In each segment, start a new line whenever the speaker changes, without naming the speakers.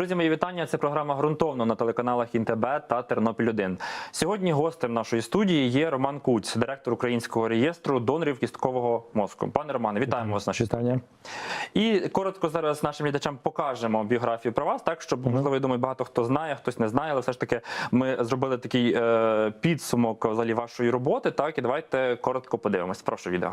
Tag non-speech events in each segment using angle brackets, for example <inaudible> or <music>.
Друзі, мої вітання. Це програма ґрунтовно на телеканалах ІНТБ та Тернопіль 1 Сьогодні гостем нашої студії є Роман Куць, директор українського реєстру донорів кісткового мозку. Пане Романе, вітаємо вас в нашій студії.
Читання.
І коротко зараз нашим глядачам покажемо біографію про вас, так щоб можливо, я думаю, багато хто знає, хтось не знає, але все ж таки ми зробили такий е, підсумок взагалі вашої роботи. Так, і давайте коротко подивимось. Прошу відео.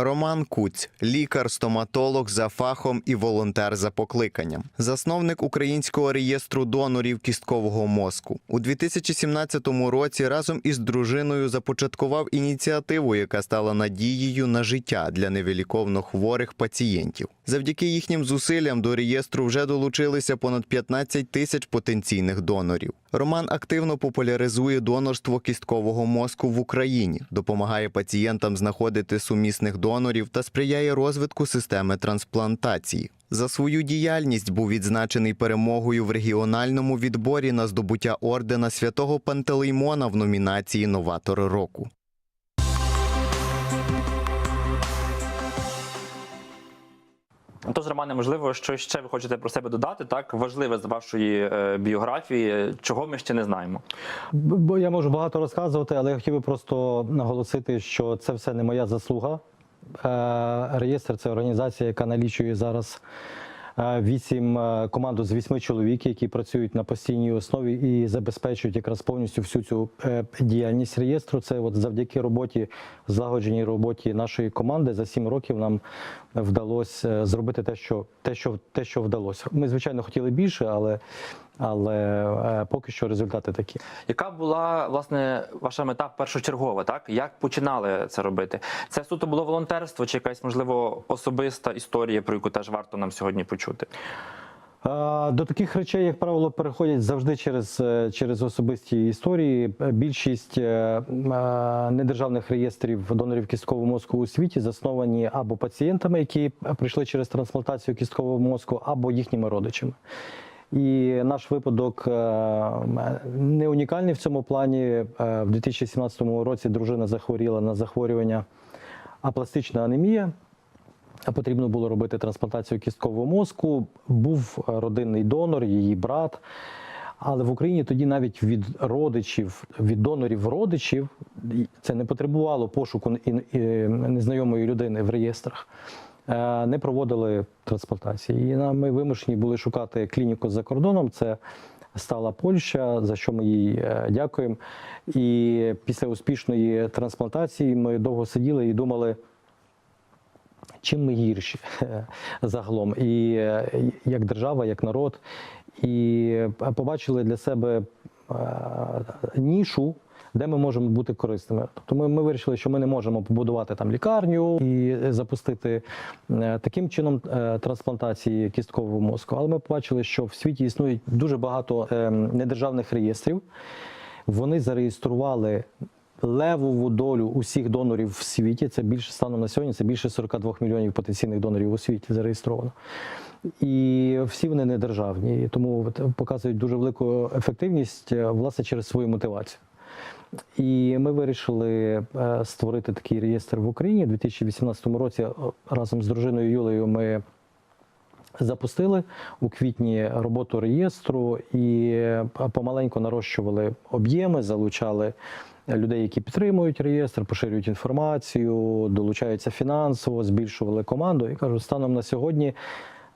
Роман Куць, лікар-стоматолог за фахом і волонтер за покликанням, засновник українського реєстру донорів кісткового мозку. У 2017 році разом із дружиною започаткував ініціативу, яка стала надією на життя для невиліковно хворих пацієнтів. Завдяки їхнім зусиллям до реєстру вже долучилися понад 15 тисяч потенційних донорів. Роман активно популяризує донорство кісткового мозку в Україні, допомагає пацієнтам знаходити сумісних донорів та сприяє розвитку системи трансплантації. За свою діяльність був відзначений перемогою в регіональному відборі на здобуття ордена святого Пантелеймона в номінації Новатор року.
Тож, Романе, можливо, що ще ви хочете про себе додати, так важливе з вашої е, біографії, чого ми ще не знаємо.
Бо я можу багато розказувати, але я хотів би просто наголосити, що це все не моя заслуга. Е, Реєстр це організація, яка налічує зараз вісім команду з вісьми чоловік, які працюють на постійній основі і забезпечують якраз повністю всю цю е, діяльність реєстру. Це от завдяки роботі, злагодженій роботі нашої команди за сім років нам вдалося е, зробити те, що те, що те, що вдалося. Ми звичайно хотіли більше, але, але е, поки що результати такі.
Яка була власне ваша мета першочергова? Так як починали це робити? Це суто було волонтерство, чи якась можливо особиста історія, про яку теж варто нам сьогодні почути?
До таких речей, як правило, переходять завжди через, е, через особисті історії. Е, Більшість е, е, недержавних реєстрів донорів кісткового мозку у світі засновані або пацієнтами, які прийшли через трансплантацію кісткового мозку, або їхніми родичами. І наш випадок е, не унікальний в цьому плані. Е, В 2017 році дружина захворіла на захворювання апластична анемія. Потрібно було робити трансплантацію кісткового мозку. Був е, родинний донор, її брат. Але в Україні тоді навіть від родичів, від донорів родичів, це не потребувало пошуку і, незнайомої людини в реєстрах. Е, Не проводили трансплантації. І ми вимушені були шукати клініку за кордоном. Це стала Польща, за що ми їй е, дякуємо. І після успішної трансплантації ми довго сиділи і думали, чим ми гірші <laughs> загалом, і е, як держава, як народ, і побачили для себе нішу. Де ми можемо бути корисними? Тобто ми, ми вирішили, що ми не можемо побудувати там лікарню і запустити е, таким чином е, трансплантації кісткового мозку. Але ми побачили, що в світі існують дуже багато е, недержавних реєстрів. Вони зареєстрували левову долю усіх донорів в світі. Це більше станом на сьогодні. Це більше 42 мільйонів потенційних донорів у світі зареєстровано. І всі вони не державні, тому показують дуже велику ефективність е, власне через свою мотивацію. І ми вирішили е, створити такий реєстр в Україні. У 2018 році разом з дружиною Юлею ми запустили у квітні роботу реєстру і е, помаленьку нарощували об'єми, залучали людей, які підтримують реєстр, поширюють інформацію, долучаються фінансово, збільшували команду. І кажу, станом на сьогодні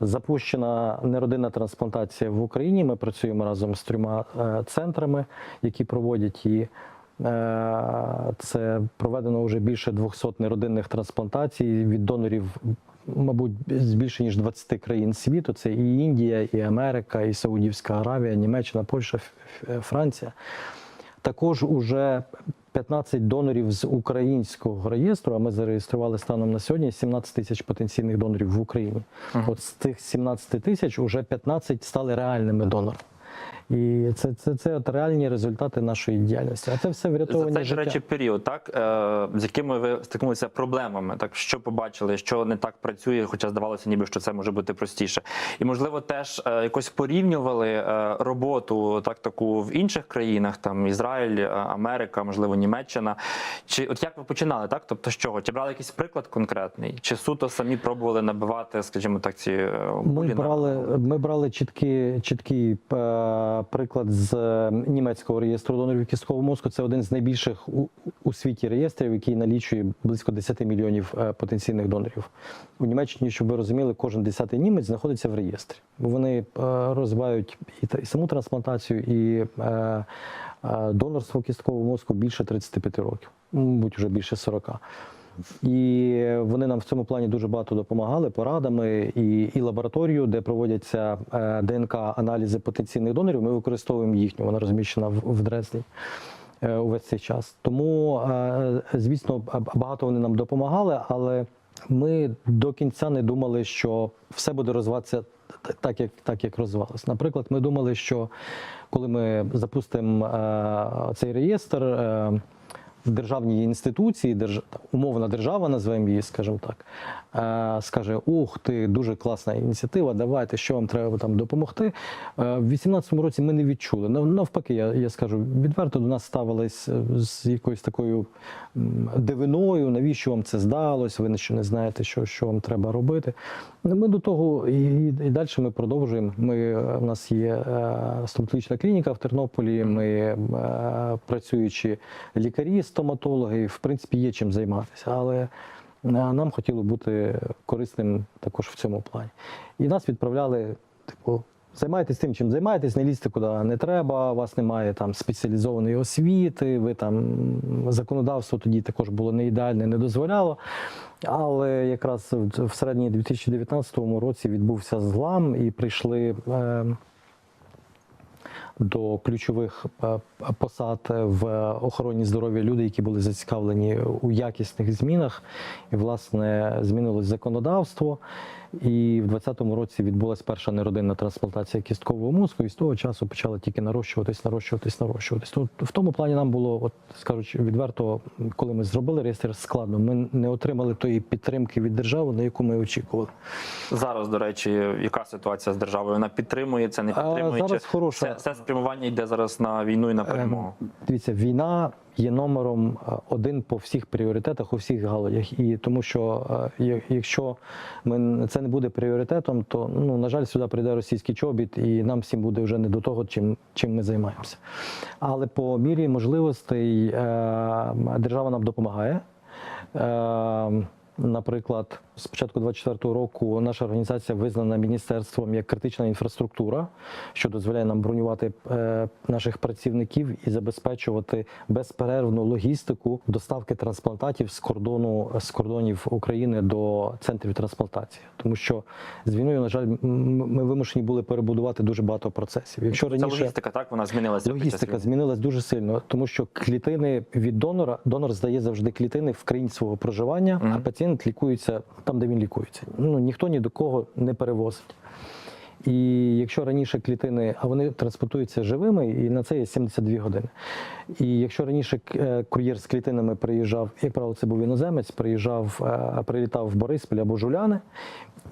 запущена неродинна трансплантація в Україні. Ми працюємо разом з трьома е, центрами, які проводять її. Е, Це проведено вже більше 200 неродинних трансплантацій від донорів, мабуть, з більше ніж 20 країн світу. Це і Індія, і Америка, і Саудівська Аравія, Німеччина, Польща, Ф- Франція. Також уже 15 донорів з українського реєстру, а ми зареєстрували станом на сьогодні 17 тисяч потенційних донорів в Україні. От з тих 17 тисяч уже 15 стали реальними донорами. І це, це, це от реальні результати нашої діяльності. А це все
За
врятовані
цей, до
життя.
речі, період, так е, з якими ви стикнулися проблемами, так що побачили, що не так працює, хоча здавалося, ніби що це може бути простіше. І можливо, теж е, якось порівнювали е, роботу так таку в інших країнах, там Ізраїль, е, Америка, можливо, Німеччина. Чи от як ви починали, так? Тобто з чого? Чи брали якийсь приклад конкретний? Чи суто самі пробували набивати, скажімо так, ці е,
Ми брали, ми брали чіткий, чіткий е, приклад з е, німецького реєстру донорів кісткового мозку. Це один з найбільших у, у світі реєстрів, який налічує близько 10 мільйонів е, потенційних донорів. У Німеччині, щоб ви розуміли, кожен десятий німець знаходиться в реєстрі. Вони е, розвивають і, саму трансплантацію, і донорство кісткового мозку більше 35 років, мабуть, вже більше 40. І вони нам в цьому плані дуже багато допомагали порадами і, і лабораторію, де проводяться е, ДНК-аналізи потенційних донорів. Ми використовуємо їхню, вона розміщена в, в Дрездені е, увесь цей час. Тому, е, звісно, багато вони нам допомагали, але ми до кінця не думали, що все буде розвиватися так, як, так, як розвивалося. Наприклад, ми думали, що коли ми запустимо цей реєстр. Державній інституції, держ... умовна держава, назвемо її, скажімо так, е, скаже: Ух ти, дуже класна ініціатива, давайте, що вам треба там допомогти. Е, В 2018 році ми не відчули. Нав- Навпаки, я, я скажу, відверто до нас ставились е, з якоюсь такою дивиною, навіщо вам це здалось, ви ще не знаєте, що, що вам треба робити. Ми до того і, і далі ми продовжуємо. Ми, у нас є стоматологічна клініка в Тернополі, ми працюючі лікарі, стоматологи, в принципі, є чим займатися, але е, нам хотіло бути корисним також в цьому плані. І нас відправляли, типу. Займайтесь тим, чим займаєтесь, не лізьте куди не треба, у вас немає там спеціалізованої освіти, ви там законодавство тоді також було не ідеальне, не дозволяло. Але якраз в середині 2019 році відбувся злам і прийшли. Е, до ключових е, посад в охороні здоров'я люди, які були зацікавлені у якісних змінах. І, власне, змінилось законодавство. І в 2020 році відбулася перша неродинна трансплантація кісткового мозку, і з того часу почала тільки нарощуватись, нарощуватись, нарощуватись. То в тому плані нам було, от скажучи відверто, коли ми зробили реєстр, складно. Ми не отримали тої підтримки від держави, на яку ми очікували.
Зараз, до речі, яка ситуація з державою? Вона підтримує це, не
А,
підтримує?
зараз
Чи
хороша.
все, все спрямування йде зараз на війну і на перемогу?
Ем, Дивіться, війна є номером е, один по всіх пріоритетах у всіх галузях. І тому що е, якщо ми це не буде пріоритетом, то ну на жаль, сюди прийде російський чобіт, і нам всім буде вже не до того, чим, чим ми займаємося. Але по мірі можливостей е, держава нам допомагає. Наприклад, з початку 2024 року наша організація визнана міністерством як критична інфраструктура, що дозволяє нам бронювати е, наших працівників і забезпечувати безперервну логістику доставки трансплантатів з кордону з кордонів України до центрів трансплантації. Тому що з війною, на жаль, ми вимушені були перебудувати дуже багато процесів. Якщо
Це
раніше
логістика, так вона змінилася.
Логістика змінилась дуже сильно, тому що клітини від донора донор здає завжди клітини в країні свого проживання, а пацієнт лікується там, де він лікується. Ну ніхто ні до кого не перевозить. І якщо раніше клітини, а вони транспортуються живими, і на це є 72 години. І якщо раніше е, кур'єр з клітинами приїжджав, як правило, це був іноземець, приїжджав, е, прилітав в Бориспіль або Жуляни,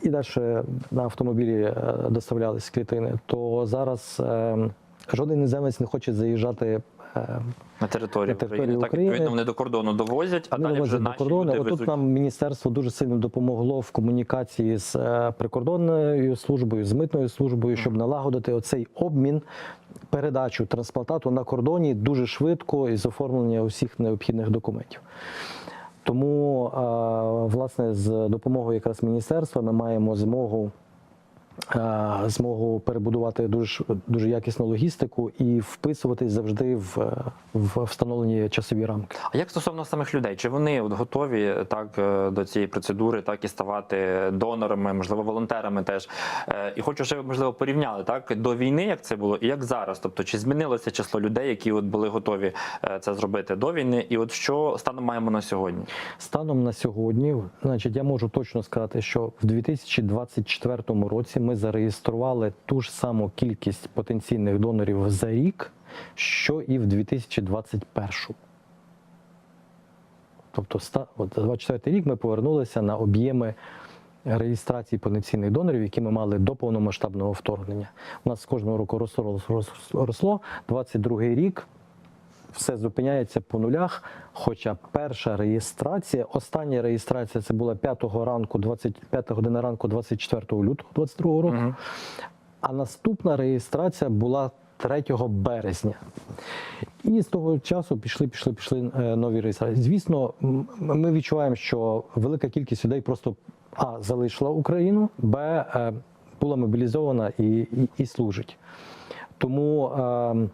і далі на автомобілі е, доставлялись клітини, то зараз е, жоден іноземець не хоче заїжджати.
На територію,
на територію
України. Так,
України.
відповідно, вони до кордону довозять, а
Вони
далі вже наші
кордону.
люди
Отут нам міністерство дуже сильно допомогло в комунікації з е, прикордонною службою, з митною службою, щоб налагодити оцей обмін, передачу трансплантату на кордоні дуже швидко і з оформлення усіх необхідних документів. Тому, е, власне, з допомогою якраз міністерства ми маємо змогу. Е, Змогу перебудувати дуже дуже якісну логістику і вписуватись завжди в, е, в встановлені часові рамки.
А як стосовно самих людей, чи вони от готові так е, до цієї процедури, так і ставати донорами, можливо, волонтерами теж? І хочу, щоб можливо порівняли так до війни, як це було, і як зараз. Тобто, чи змінилося число людей, які от були готові це зробити до війни, і от що станом маємо на сьогодні?
Станом на сьогодні, значить, я можу точно сказати, що в 2024 році ми ми зареєстрували ту ж саму кількість потенційних донорів за рік, що і в 2021. Тобто, от за 24 рік ми повернулися на об'єми реєстрації потенційних донорів, які ми мали до повномасштабного вторгнення. У нас з кожного року росло, росло. 22 рік все зупиняється по нулях. Хоча перша реєстрація, остання реєстрація це була 5 ранку, 25 година ранку, 24 лютого 22 року.
Мгм.
А наступна реєстрація була 3 березня. І з того часу пішли, пішли, пішли е, нові реєстрації. Звісно, ми відчуваємо, що велика кількість людей просто а залишила Україну, б е, була мобілізована і, і, і служить. Тому е,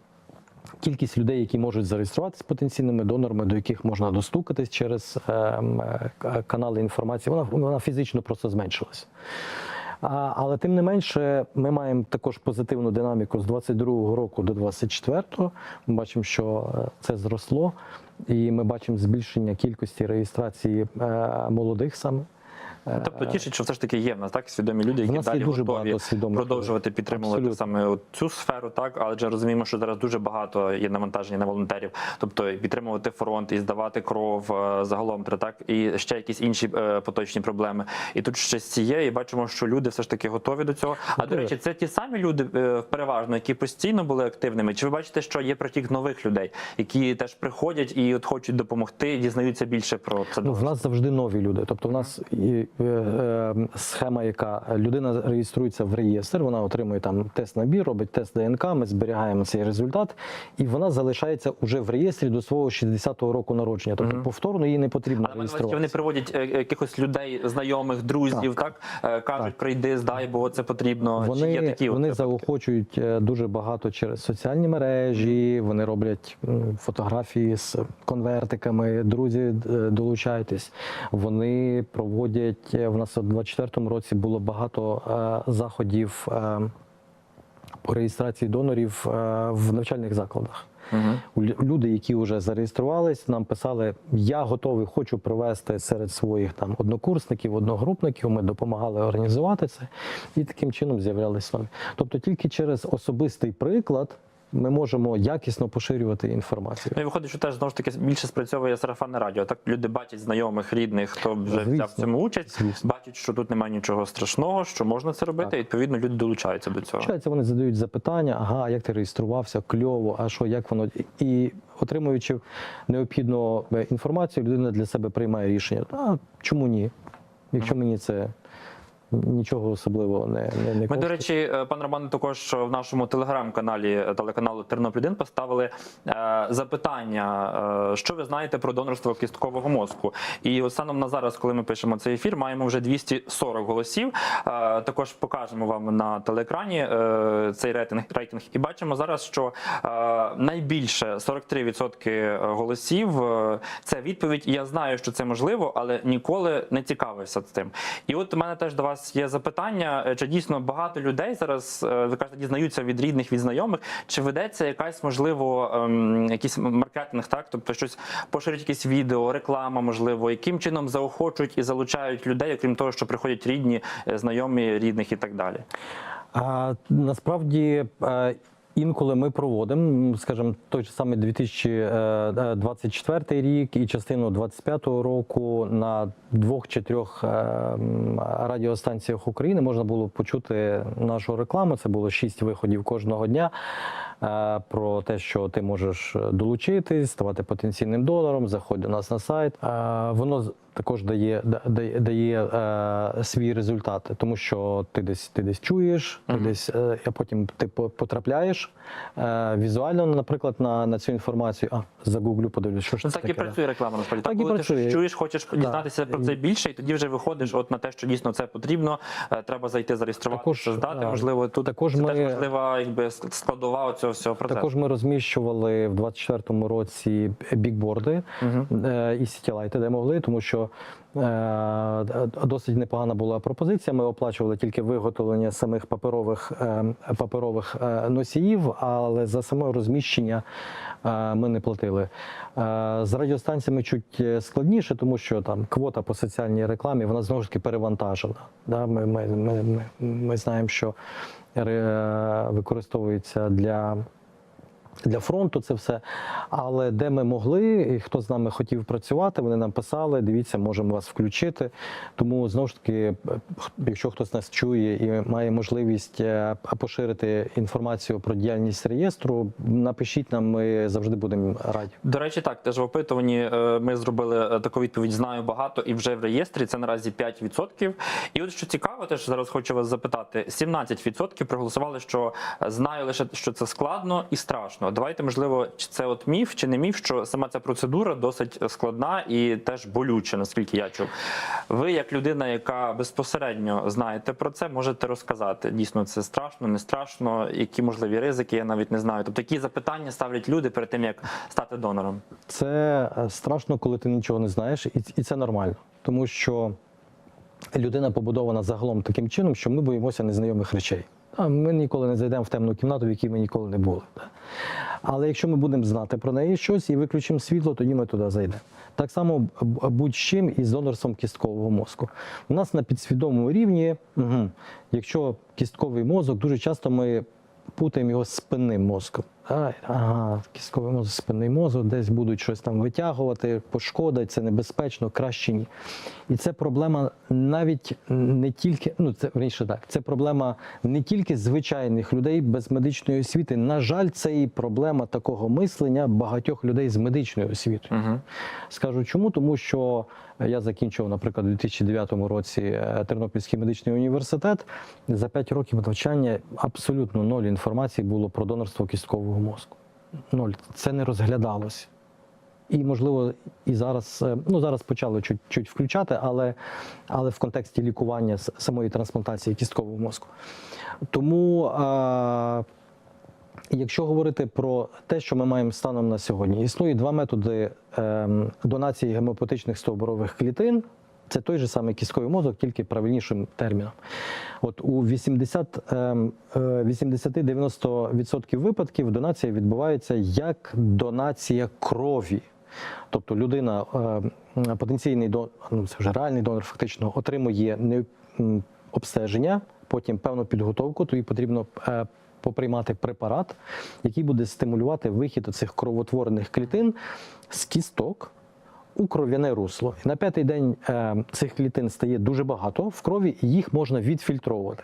кількість людей, які можуть зареєструватися потенційними донорами, до яких можна достукатись через е, м, е, к- канали інформації, вона, вона фізично просто зменшилась. Але тим не менше, ми маємо також позитивну динаміку з 22-го року до 24-го. Ми бачимо, що е, це зросло, і ми бачимо збільшення кількості реєстрації е, молодих саме. Е,
Тобто тішить, що все ж таки є в нас так свідомі люди, які далі
дуже
готові продовжувати підтримувати
Абсолютно.
саме цю сферу, так але розуміємо, що зараз дуже багато є навантаження на волонтерів, тобто і підтримувати фронт і здавати кров е, загалом так і ще якісь інші е, поточні проблеми. І тут ще з цієї бачимо, що люди все ж таки готові до цього. А до речі, це ті самі люди е, переважно, які постійно були активними. Чи ви бачите, що є притік нових людей, які теж приходять і от хочуть допомогти, дізнаються більше про це?
Ну, в нас завжди нові люди. Тобто, в нас і, е, е, схема, яка людина реєструється в реєстр, вона отримує там тест набір, робить тест ДНК, ми зберігаємо цей результат, і вона залишається уже в реєстрі до свого 60-го року народження. Тобто, повторно її не потрібно
Але увазі, вони приводять е, якихось людей, знайомих, друзів, так, Е, кажуть,
Так.
прийди, здай, бо це потрібно. Чи
Вони,
є такі
вони заохочують е, дуже багато через соціальні мережі. Вони роблять фотографії з конвертиками. Друзі, е, долучайтесь. Вони проводять е, в нас у 24-му році було багато е, заходів е, по реєстрації донорів е, в навчальних закладах. Лю- Люди, які вже зареєструвались, нам писали: я готовий, хочу привести серед своїх там однокурсників, одногрупників. Ми допомагали організувати це, і таким чином з'являлись нові. Тобто, тільки через особистий приклад ми можемо якісно поширювати інформацію.
Ну і виходить, що теж знову ж таки більше спрацьовує сарафанне радіо. Так люди бачать знайомих, рідних, хто вже
Звісно.
взяв в цьому участь,
Звісно.
бачать, що тут немає нічого страшного, що можна це робити.
Так.
І відповідно люди долучаються до цього.
Вчаться, вони задають запитання: ага, як ти реєструвався, кльово, а що, як воно і отримуючи необхідну е, інформацію, людина для себе приймає рішення. А чому ні? Якщо мені це нічого особливого не, не, не
Ми,
коштує.
до речі, е, пан Роман, також в нашому телеграм-каналі е, телеканалу Тернопіль 1 поставили е, запитання, е, що ви знаєте про донорство кісткового мозку. І станом на зараз, коли ми пишемо цей ефір, маємо вже 240 голосів. Е, також покажемо вам на телеекрані е, цей рейтинг, рейтинг. І бачимо зараз, що е, найбільше 43% голосів е, це відповідь. Я знаю, що це можливо, але ніколи не цікавився цим. І от у мене теж до вас є запитання: е, чи дійсно багато людей зараз е, ви кажете, дізнаються від рідних, від знайомих, чи ведеться якась можливо ем, якийсь маркетинг, так тобто щось поширюють якісь відео, реклама, можливо, яким чином заохочують і залучають людей, окрім того, що приходять рідні, е, знайомі рідних і так далі.
А, насправді е, інколи ми проводимо, скажімо, той же самий 2024 рік і частину 2025 року на двох чи трьох е, радіостанціях України можна було почути нашу рекламу. Це було шість виходів кожного дня. Е, Про те, що ти можеш долучитись, ставати потенційним донором, заходь до нас на сайт. Е, Воно також дає, дає, дає е, свій результат, тому що ти десь ти десь чуєш, ти
Мгм.
десь, е, а потім ти по- потрапляєш е, візуально, наприклад, на, на цю інформацію. А загуглю, подивлюсь, що ж
Ну
це
так і
таке.
працює реклама насправді.
Так
Так,
і
коли
працює.
щось чуєш, хочеш дізнатися про це більше, і тоді вже виходиш от на те, що дійсно це потрібно. е, Треба зайти зареєструватися, здати.
е,
Можливо, тут
також
це
ми-
теж важлива якби складова цього цього всього процесу.
Також ми розміщували в 24-му році бікборди е, і сітілайти, де могли, тому що е, досить непогана була пропозиція. Ми оплачували тільки виготовлення самих паперових, е, паперових носіїв, але за саме розміщення ми не платили. З радіостанціями чуть складніше, тому що там квота по соціальній рекламі вона знову ж таки перевантажена. Ми, ми, ми, ми, знаємо, що використовується для. Для фронту це все. Але де ми могли, і хто з нами хотів працювати, вони нам писали: дивіться, можемо вас включити. Тому знову ж таки, якщо хтось нас чує і має можливість е, поширити інформацію про діяльність реєстру, напишіть нам, ми завжди будемо раді.
До речі, так теж в опитуванні е, ми зробили е, таку відповідь: знаю багато і вже в реєстрі. Це наразі 5%. І от що цікаво, теж зараз хочу вас запитати: 17% проголосували, що знаю лише, що це складно і страшно. Давайте, можливо, чи це от міф чи не міф, що сама ця процедура досить складна і теж болюча, наскільки я чув. Ви, як людина, яка безпосередньо знаєте про це, можете розказати. Дійсно, це страшно, не страшно, які можливі ризики, я навіть не знаю. Тобто, які запитання ставлять люди перед тим, як стати донором.
Це е, страшно, коли ти нічого не знаєш, і це нормально, тому що людина побудована загалом таким чином, що ми боїмося незнайомих речей. Ми ніколи не зайдемо в темну кімнату, в якій ми ніколи не були. Але якщо ми будемо знати про неї щось і виключимо світло, тоді ми туди зайдемо. Так само будь-чим із донорством кісткового мозку. У нас на підсвідомому рівні, якщо кістковий мозок, дуже часто ми путаємо його з спинним мозком. Ага, кістковий мозок, спинний мозок, десь будуть щось там витягувати, пошкодить, це небезпечно, краще ні. І це проблема навіть не тільки, ну це раніше так, це проблема не тільки звичайних людей без медичної освіти. На жаль, це і проблема такого мислення багатьох людей з медичною освітою.
Угу.
Скажу чому, тому що я закінчив, наприклад, у 2009 році е, Тернопільський медичний університет. За 5 років навчання абсолютно ноль інформації було про донорство кісткового мозку. Ноль. Це не розглядалося. І, можливо, і зараз, е, ну зараз почали чуть, чуть включати, але, але в контексті лікування самої трансплантації кісткового мозку. Тому е, Якщо говорити про те, що ми маємо станом на сьогодні, існує два методи ем, донації гемопотичних стовбурових клітин. Це той же самий кістковий мозок, тільки правильнішим терміном. От у 80, ем, е, 80-90% випадків донація відбувається як донація крові. Тобто людина, е, потенційний донор, ну це вже реальний донор, фактично отримує не, обстеження, потім певну підготовку, тобі потрібно е, поприймати препарат, який буде стимулювати вихід цих кровотворних клітин з кісток у кров'яне русло. І на п'ятий день е, цих клітин стає дуже багато в крові, і їх можна відфільтровувати.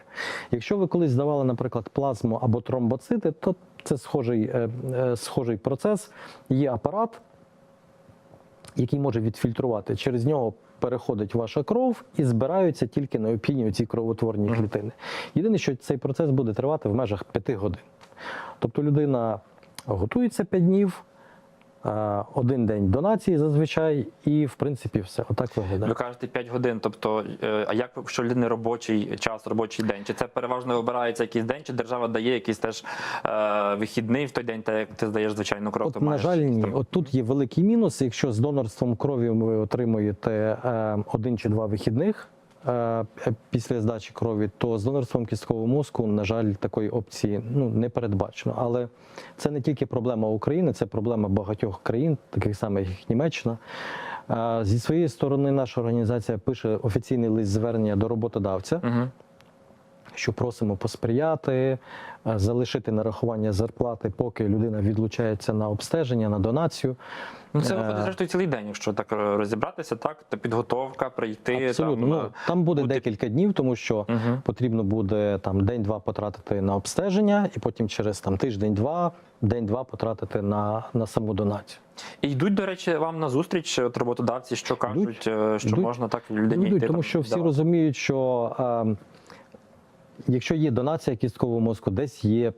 Якщо ви колись здавали, наприклад, плазму або тромбоцити, то це схожий, е, е, схожий процес. Є апарат, який може відфільтрувати. Через нього переходить ваша кров і збираються тільки необхідні ці кровотворні клітини. Єдине, що цей процес буде тривати в межах 5 годин. Тобто людина готується 5 днів, один день донації зазвичай, і в принципі все. Отак виглядає.
Ви кажете 5 годин. Тобто, е, а як що людини робочий час, робочий день? Чи це переважно обирається якийсь день, чи держава дає якийсь теж е, вихідний в той день, так як ти здаєш звичайну кров?
От,
то
на
маєш
жаль, ні. От тут є великий мінус. Якщо з донорством крові ви отримуєте е, один чи два вихідних е, після здачі крові, то з донорством кісткового мозку, на жаль, такої опції ну, не передбачено. Але це не тільки проблема України, це проблема багатьох країн, таких самих як Німеччина. Е, Зі своєї сторони, наша організація пише офіційний лист звернення до роботодавця
Мгм.
Що просимо посприяти, е, залишити нарахування зарплати, поки людина відлучається на обстеження, на донацію.
Ну це
Е,
виходить зрештою цілий день, якщо так е, розібратися, так то підготовка, прийти
Абсолютно.
там.
ну, там буде
бути-
декілька днів, тому що
Мгм.
потрібно буде там день-два потратити на обстеження, і потім через там тиждень-два, день-два потратити на, на саму донацію.
І йдуть, до речі, вам на зустріч от роботодавці, що кажуть,
Йдуть.
що
Йдуть.
можна так людині
Йдуть,
йти,
тому
там,
що всі
давати.
розуміють, що е, якщо є донація кісткового мозку, десь є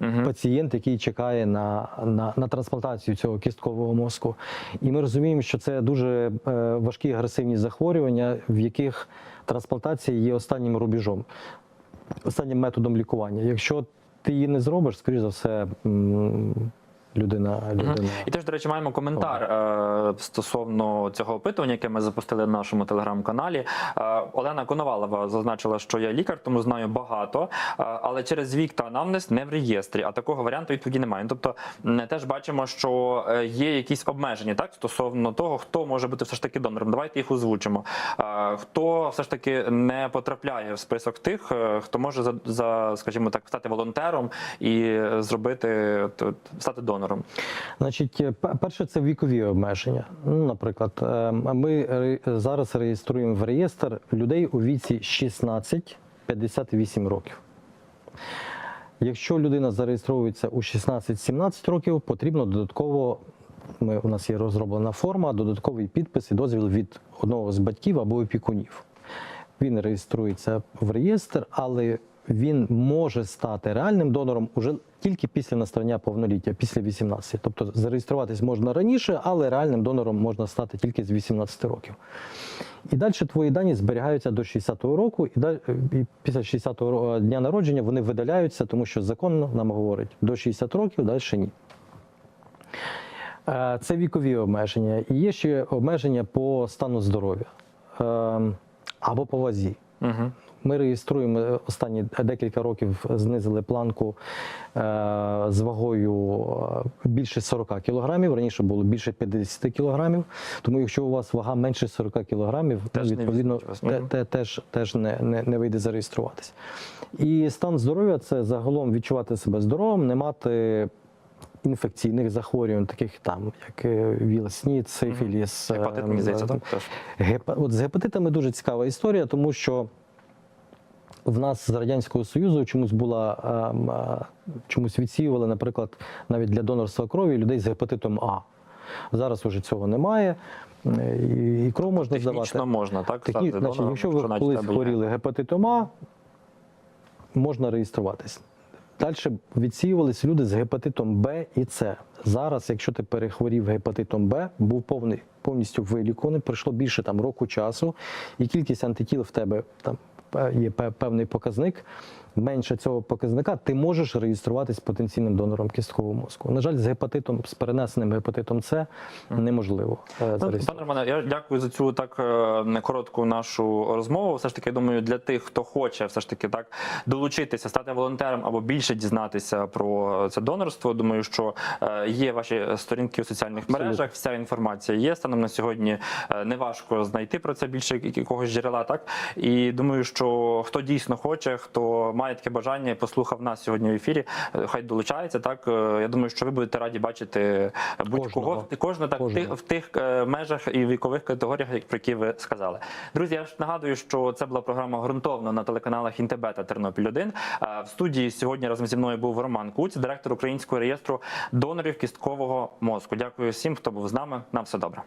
Мгм.
пацієнт, який чекає на, на, на трансплантацію цього кісткового мозку. І ми розуміємо, що це дуже е, важкі агресивні захворювання, в яких трансплантація є останнім рубежом, останнім методом лікування. Якщо ти її не зробиш, скоріш за все, людина. людина.
І теж, до речі, маємо коментар е, стосовно цього опитування, яке ми запустили на нашому телеграм-каналі. Е, Олена Коновалова зазначила, що я лікар, тому знаю багато, е, але через вік та анамнез не в реєстрі. А такого варіанту відповіді немає. Ну, Тобто м, теж бачимо, що е, є якісь обмеження так стосовно того, хто може бути все ж таки донором. Давайте їх озвучимо. Е, Хто все ж таки не потрапляє в список тих, е, хто може за, за скажімо так, стати волонтером і зробити т- стати донором.
Значить, е, перше, це вікові обмеження. Ну, наприклад, е, ми зараз реєструємо в реєстр людей у віці 16-58 років. Якщо людина зареєстровується у 16-17 років, потрібно додатково. Ми, у нас є розроблена форма, додатковий підпис і дозвіл від одного з батьків або опікунів. Він реєструється в реєстр, але він може стати реальним донором уже тільки після наставання повноліття, після 18. Тобто зареєструватись можна раніше, але реальним донором можна стати тільки з 18 років. І далі твої дані зберігаються до 60-го року, і, далі, і після 60-го дня народження вони видаляються, тому що закон нам говорить до 60 років, далі ні. Е, Це вікові обмеження. І є ще обмеження по стану здоров'я Ем, або по вазі.
Угу.
Ми реєструємо е, останні декілька років знизили планку е, з вагою е, більше 40 кілограмів. Раніше було більше 50 кілограмів. Тому якщо у вас вага менше 40 кілограмів,
Теж
відповідно
вас.
те, те, теж, теж не, не, не вийде зареєструватися. І стан здоров'я це загалом відчувати себе здоровим, не мати. Інфекційних захворювань, таких там, як е, ВІЛ-СНІД, сифіліс,
Гепатит, мені здається, так? Теж.
Гепа... От з гепатитами дуже цікава історія, тому що в нас з Радянського Союзу чомусь була чомусь відсіювали, наприклад, навіть для донорства крові людей з гепатитом А. Зараз уже цього немає. І, кров можна здавати.
Технічно можна, так?
Такі,
стати
значить, якщо ви колись хворіли гепатитом А, можна реєструватись. Далі відсіювались люди з гепатитом Б і С. Зараз, якщо ти перехворів гепатитом Б, був повний, повністю вилікуваний, пройшло більше там, року часу, і кількість антитіл в тебе там є певний показник. Менше цього показника ти можеш реєструватись потенційним донором кісткового мозку. На жаль, з гепатитом, з перенесеним гепатитом С неможливо е,
Ну, Пане. Романе, я дякую за цю так е, коротку нашу розмову. Все ж таки, я думаю, для тих, хто хоче все ж таки так долучитися, стати волонтером або більше дізнатися про це донорство. Думаю, що е, є ваші сторінки у соціальних
Абсолютно.
мережах. Вся інформація є. Станом на сьогодні е, неважко знайти про це більше якогось джерела. Так і думаю, що хто дійсно хоче, хто має таке бажання, і послухав нас сьогодні в ефірі. е, Хай долучається. Так Е, я думаю, що ви будете раді бачити будь-кого
Кожного.
кожного так
Кожного.
тих, в тих е, межах і вікових категоріях, як про які ви сказали. Друзі, я ж нагадую, що це була програма ґрунтовно на телеканалах Інтебе та Тернопіль 1 Е, В студії сьогодні разом зі мною був Роман Куць, директор українського реєстру донорів кісткового мозку. Дякую всім, хто був з нами. На все добре.